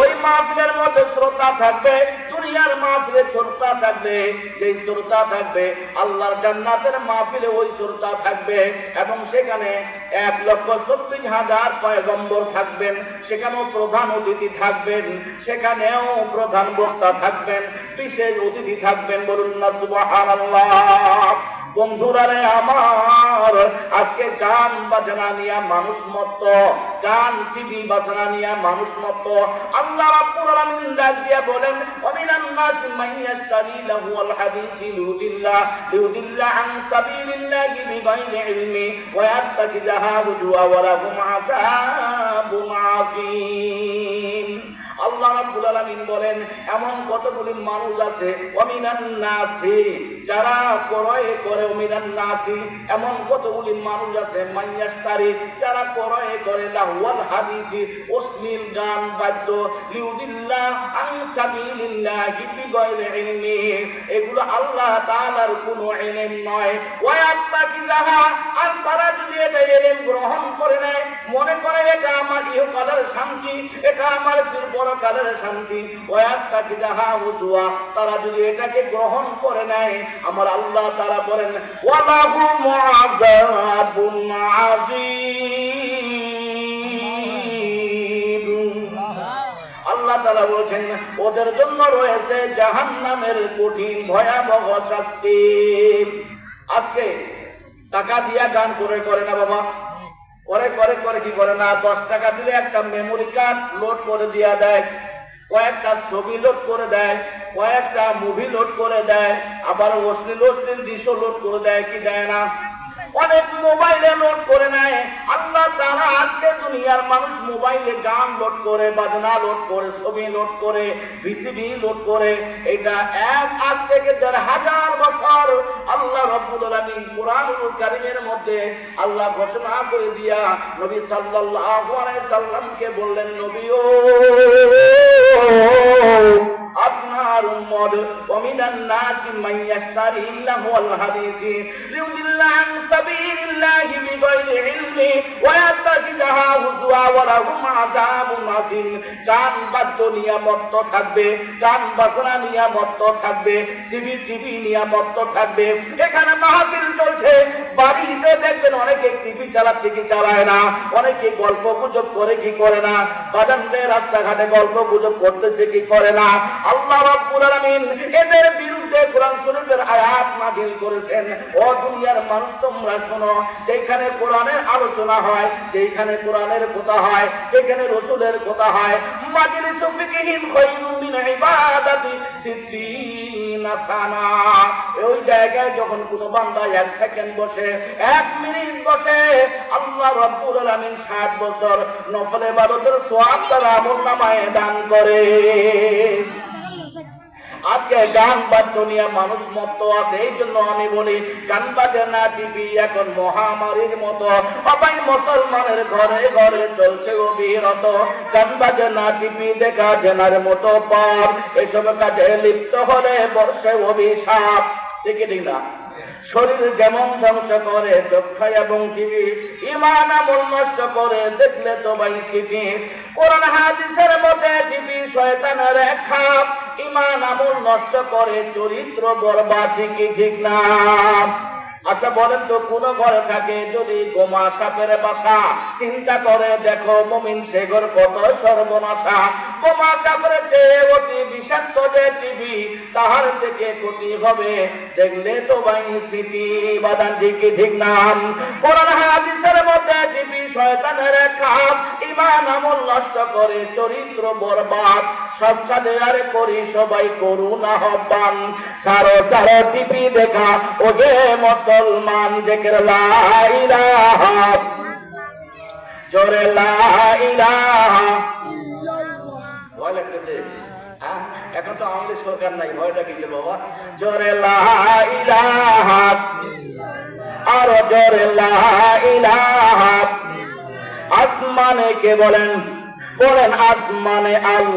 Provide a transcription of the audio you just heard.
ওই মাহফিলের মধ্যে শ্রোতা থাকবে, দুনিয়ার মাহফিলে শ্রোতা থাকবে সেই শ্রোতা থাকবে, আল্লাহর জান্নাতের মাহফিলে ওই শ্রোতা থাকবে এবং সেখানে এক লক্ষ চব্বিশ হাজার পয়গম্বর থাকবেন, সেখানেও প্রধান অতিথি থাকবেন, সেখানেও প্রধান বক্তা থাকবেন, বিশেষ অতিথি থাকবেন, বলুন না সুবহানাল্লাহ। বন্ধুরা আমার, আজকে গান বাজনা নিয়ে মানুষ মত গান, টিভি বাজনা নিয়ে মানুষ মত আল্লাহ রাব্বুল আলামিন দিয়া বলেন ওমিনান নাস ইয়াশতারি লাহু আল হাদিস লিউদিল্লাহ লিউদিল্লাহ আন সাবিলিল্লাহি বিগাইরি ইলমি, ওয়া ইয়াত্তাকিজাহা হুজুয়া ওয়া লাহুম আযাবুন আযীম। আলামিন বলেন, এমন কতগুলি মানুষ আছে, ওমিনান নাসি, যারা ক্রয় করে ওমিনান নাসি। এমন কতগুলি মানুষ আছে মাইয়াস্তারি যারা ক্রয় করে লাহওয়াল হাদিসি। অশ্লীল গান বাদ্য, লিউদিল্লাহ আন সাবিলিল্লাহি বিগাইরি ইলমি। এগুলো আল্লাহ তাআলার কোনো ইলম নয়। ওয়ায়াত্তাকিজাহা, আর তারা যদি এটা ইলম গ্রহণ করে নেয়, মনে করে এটা আমার ইহকালের শান্তি, এটা আমার পরকালের শান্তি। তারা যদি এটাকে গ্রহণ করে নেয়, আমার আল্লাহ তারা বলেন তাআলা বলছেন, ওদের জন্য রয়েছে জাহান্নামের কঠিন ভয়াবহ শাস্তি। আজকে টাকা দিয়া গান করে করে না বাবা? করে করে করে কি করে না? দশ টাকা দিলে একটা মেমোরি কার্ড লোড করে দিয়া দেয়। কয়েকটা ছবি লোড করে দেয়, কয়েকটা মুভি লোড করে দেয়, আবার অশ্লীল অশ্লীল দৃশ্য লোড করে দেয় কি দেয় না? অনেক মোবাইলে লোড করে নেয়। আল্লাহ তারা আজকে দুনিয়ার মানুষ মোবাইলে গান লোড করে, বাজনা লোড করে, ছবি লোড করে ভিসিডি লোড করে। এটা এক আজ থেকে দেড় হাজার বছর আল্লাহ রব্বুল আলামিন কোরআনুল কারীমের মধ্যে আল্লাহ ঘোষণা করে দিয়া নবী আলাইহি সাল্লামকে বললেন, নবী ও করো আপনার উম্মত, ওমিনান মান ইয়াশতারি আন সাবিলিল্লাহি বিগাইরি ইলমি, ওয়া হুজুয়া ওয়া লাহুম আযাবুন আযীম। থাকবে নিয়ামত থাকবে সিবি টিভি নিয়ামত থাকবে। এখানে মাহফিল চলছে, বাড়িতে দেখবেন অনেকে টিভি চালাচ্ছে কি চালায় না, অনেকে গল্প গুজব করে কি করে না, বাজানদের রাস্তাঘাটে গল্প গুজব করতেছে কি করে না আল্লাহ রাব্বুল আলামিন এদের বিরুদ্ধে কোরআন শরীফের আয়াত নাযিল করেছেন। ও দুনিয়ার মানুষ তোমরা শোনো, যেখানে কোরআনের আলোচনা হয়, যেখানে কোরআনের কথা হয়, যেখানে রসুলের কথা হয়। মাজলিসু ফিকহিন খায়রুম মিন ইবাদাতি সিদ্দিনা সানা ওই জায়গায় যখন কোনো বান্দা এক সেকেন্ড বসে, এক মিনিট বসে, আল্লাহ রব্বুল আলামিন 60 বছর নফল ইবাদতের সওয়াব তার আমলনামায় দান করে। গান বাদ্য নিয়ে মানুষ মত্ত আছে, এই জন্য আমি বলি, গান বাজনা টিভি এখন মহামারীর মতো। সবাই মুসলমানের ঘরে ঘরে চলছে অবিরত গান বাজনা টিভি দেখা জেনার মতো এসব কাজে লিপ্ত হলে বর্ষে অভিশাপ। দেখে না। শরীর যেমন ধ্বংস করে চক্ষা এবং টিভি ইমান আমল নষ্ট করে, দেখলে তো ভাই সিটি। কোরআন হাদিসের মধ্যে টিভি শয়তানের রেখা ইমান আমল নষ্ট করে, চরিত্র বরবাদ ঠিকই ঠিক না। আচ্ছা বলেন তো, কোন ঘরে থাকে যদি গোমা সাপের বাসা? চিন্তা করে দেখো, মমিন সেগর কত সর্বনাশা। গোমা সাপের চেয়ে অতি বিষাক্ত যে টিভি, তাহার থেকে ক্ষতি হবে। দেখলে তো ভাই স্মৃতি বাদান ঠিকই ঠিক নাম কোরআন টিভি শয়তানের খাপ ইমান আমল নষ্ট করে, চরিত্র বরবাদ। সব সাথে আর করি সবাই করুন আহ্বান। সারো সারো টিভি দেখা মুসলমান, জেকের লা জোরে লা ইলাহা। ভয় লাগতেছে? হ্যাঁ এখন তো আমাদের সরকার নাই, ভয়টা বাবা? জোরে জোরে ইলাহা আসমানে কে বলেন? বলেন আসমানে আল্লাহ